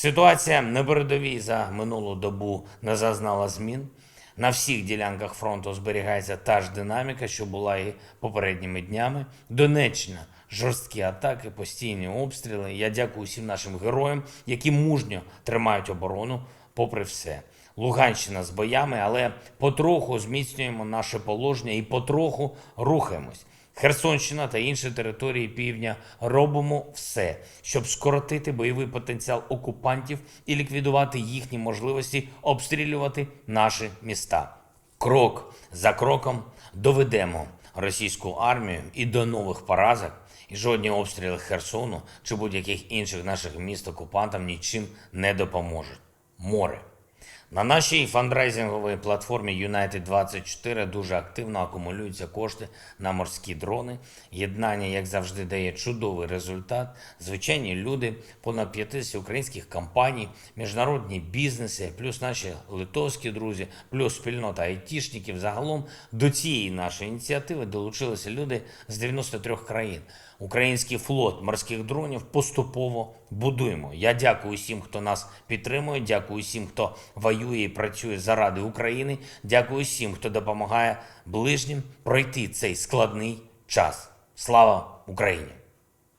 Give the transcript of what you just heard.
Ситуація на передовій за минулу добу не зазнала змін. На всіх ділянках фронту зберігається та ж динаміка, що була і попередніми днями. Донеччина, жорсткі атаки, постійні обстріли. Я дякую всім нашим героям, які мужньо тримають оборону, попри все. Луганщина з боями, але потроху зміцнюємо наше положення і потроху рухаємось. Херсонщина та інші території півдня робимо все, щоб скоротити бойовий потенціал окупантів і ліквідувати їхні можливості обстрілювати наші міста. Крок за кроком доведемо російську армію і до нових поразок, і жодні обстріли Херсону чи будь-яких інших наших міст окупантам нічим не допоможуть. Море. На нашій фандрейзинговій платформі United 24 дуже активно акумулюються кошти на морські дрони. Єднання, як завжди, дає чудовий результат. Звичайні люди, понад 50 українських компаній, міжнародні бізнеси, плюс наші литовські друзі, плюс спільнота айтішників. Загалом до цієї нашої ініціативи долучилися люди з 93 країн. Український флот морських дронів поступово будуємо. Я дякую всім, хто нас підтримує. Дякую всім, хто воює і працює заради України. Дякую всім, хто допомагає ближнім пройти цей складний час. Слава Україні!